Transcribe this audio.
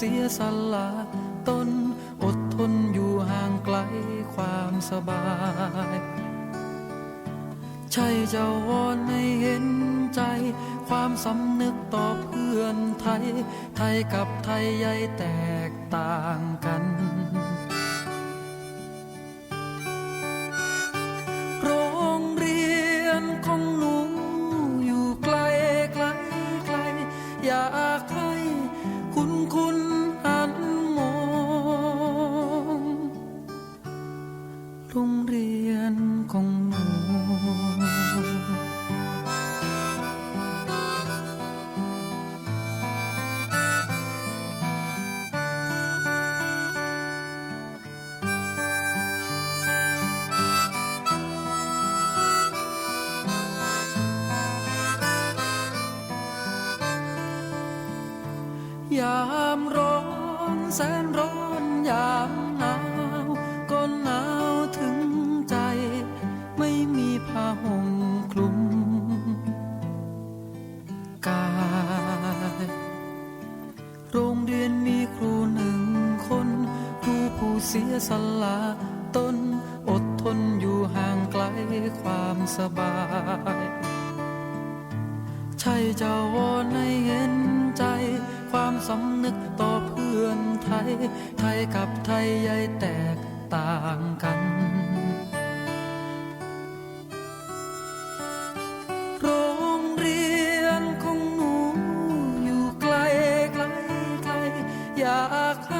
เสียสละตนอดทนอยู่ห่างไกลความสบาย ใช่จะวอนให้เห็นใจ ความสำนึกต่อเพื่อนไทย ไทยกับไทยใหญ่แตกต่างกันโรงเรียนของหนูอยู่ไกลไกลไกลอยา โรงเรียนของหนูยามร้อนแสนร้อนยาม ผ้าห่มคลุมกาย โรงเรียนมีครูหนึ่งคน ครูผู้เสียสละตนอดทนอยู่ห่างไกลความสบาย ใช่จะวอนให้เห็นใจ ความสำนึกต่อเพื่อนไทย ไทยกับไทยใหญ่แตกต่างกัน Ach,